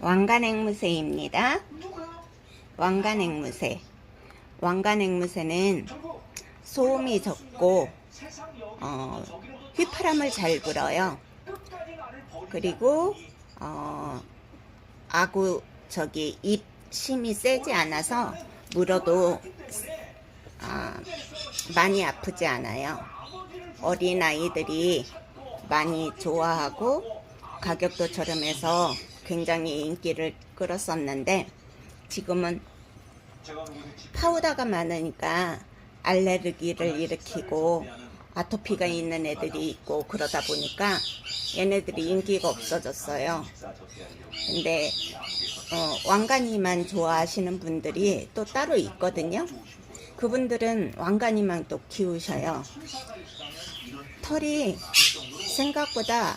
왕관앵무새입니다. 왕관앵무새. 왕관앵무새는 소음이 적고 어, 휘파람을 잘 불어요. 그리고 어, 아구 저기 입 심이 세지 않아서 물어도 아, 많이 아프지 않아요. 어린 아이들이 많이 좋아하고 가격도 저렴해서 굉장히 인기를 끌었었는데 지금은 파우더가 많으니까 알레르기를 일으키고 아토피가 있는 애들이 있고 그러다 보니까 얘네들이 인기가 없어졌어요. 근데 어, 왕가니만 좋아하시는 분들이 또 따로 있거든요. 그분들은 왕가니만 또 키우셔요. 털이 생각보다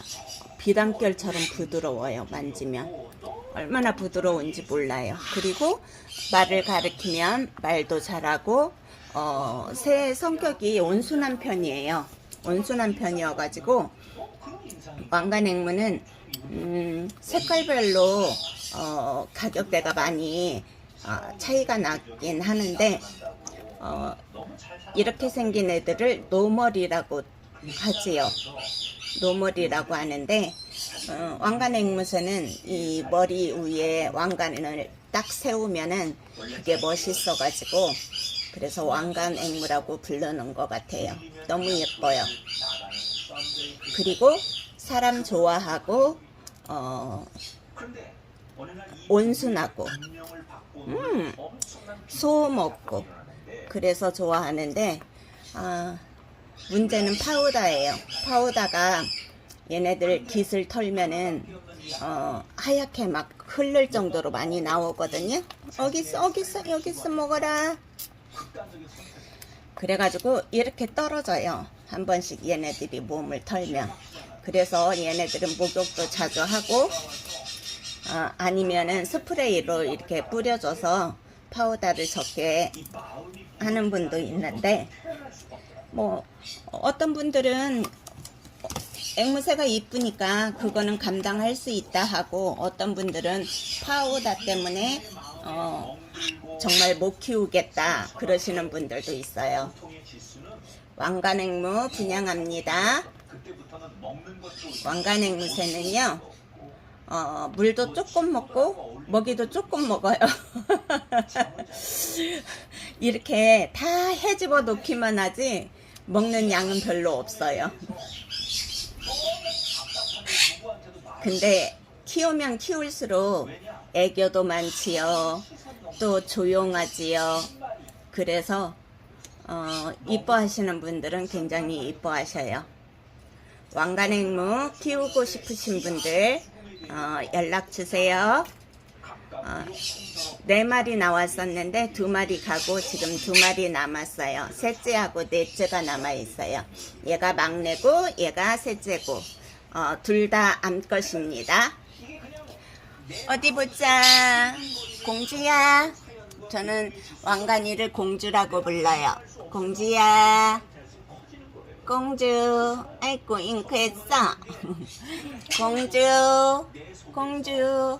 비단결처럼 부드러워요. 만지면 얼마나 부드러운지 몰라요. 그리고 말을 가르치면 말도 잘하고 어, 새 성격이 온순한 편이에요. 온순한 편이어가지고 왕관앵무는 음, 색깔별로 어, 가격대가 많이 어, 차이가 나긴 하는데 어, 이렇게 생긴 애들을 노멀이라고 하지요. 노멀이라고 하는데 어, 왕관 앵무새는 이 머리 위에 왕관을 딱 세우면은 그게 멋있어 가지고 그래서 왕관 앵무라고 부르는 것 같아요. 너무 예뻐요. 그리고 사람 좋아하고 어, 온순하고 음, 소음 없고 그래서 좋아하는데 아, 문제는 파우더예요. 파우더가 얘네들 깃을 털면은 어, 하얗게 막 흘릴 정도로 많이 나오거든요. 여기 있어, 여기 있어, 여기 있어 먹어라. 그래가지고 이렇게 떨어져요. 한 번씩 얘네들이 몸을 털면. 그래서 얘네들은 목욕도 자주 하고 어, 아니면은 스프레이로 이렇게 뿌려줘서 파우더를 적게 하는 분도 있는데 뭐 어떤 분들은 앵무새가 이쁘니까 그거는 감당할 수 있다 하고 어떤 분들은 파우더 때문에 어, 정말 못 키우겠다 그러시는 분들도 있어요. 왕관앵무 분양합니다. 왕관앵무새는요 어, 물도 조금 먹고 먹이도 조금 먹어요. 이렇게 다 해집어 놓기만 하지 먹는 양은 별로 없어요. 근데 키우면 키울수록 애교도 많지요. 또 조용하지요. 그래서 어, 이뻐하시는 분들은 굉장히 이뻐하셔요. 왕관앵무 키우고 싶으신 분들 어, 연락 주세요. 어, 네 마리 나왔었는데 두 마리 가고 지금 두 마리 남았어요. 셋째하고 넷째가 남아 있어요. 얘가 막내고 얘가 셋째고 어, 둘 다 암컷입니다. 어디 보자. 공주야. 저는 왕관이를 공주라고 불러요. 공주야. 공주. 아이고 잉크했어. 공주. 공주.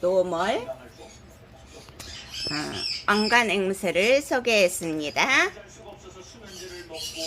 노멀. 어, 왕관 앵무새를 소개했습니다.